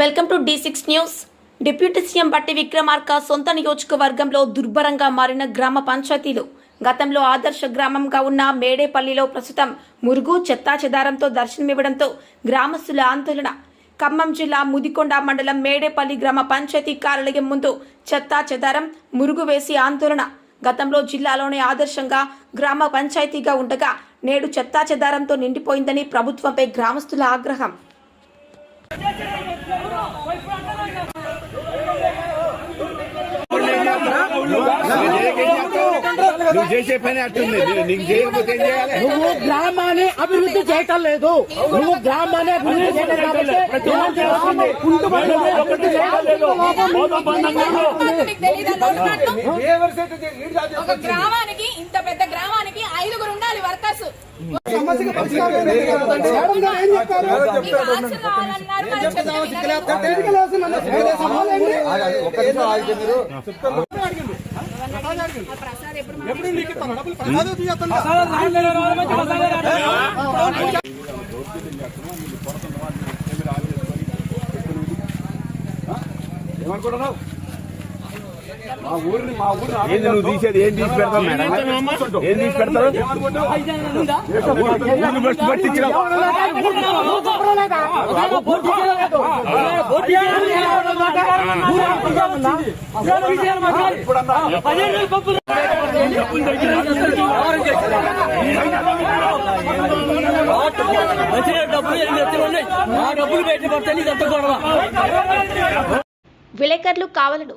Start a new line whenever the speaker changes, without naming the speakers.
Welcome to D six news. Deputy CM Bhatti Vikramarka సొంత నియోజకవర్గంలో దుర్భరంగా మారిన గ్రామ పంచాయతీలు. గతంలో ఆదర్శ గ్రామంగా ఉన్న మేడేపల్లిలో ప్రస్తుతం మురుగు చెత్తా చెదారంతో దర్శనమివ్వడంతో గ్రామస్తుల ఆందోళన. ఖమ్మం జిల్లా ముదికొండ మండలం మేడేపల్లి గ్రామ పంచాయతీ కార్యాలయం ముందు చెత్తా చెదారం మురుగు వేసి ఆందోళన. గతంలో జిల్లాలోనే ఆదర్శంగా గ్రామ పంచాయతీగా ఉండగా నేడు చెత్తా చెదారంతో నిండిపోయిందని ప్రభుత్వంపై గ్రామస్తుల ఆగ్రహం.
నువ్వు చేసే పని అట్టుంది. నీకు చేయకపోతే ఏం చేయాలి?
నువ్వు గ్రామాన్ని అభివృద్ధి చేయటం లేదు. నువ్వు గ్రామాన్ని అభివృద్ధి చేయటం
గ్రామానికి ఇంత పెద్ద గ్రామానికి ఐదుగురు ఉండాలి వర్కర్స్
ఏమనుకుంటున్నావు? ఏంది నువ్వు తీసేది? ఏం తీసి పెడతావు మేడం? ఏం తీసి పెడతావు? ఊరిని ఫస్ట్ పట్టించినావు?
విలేకరులు కావాలను.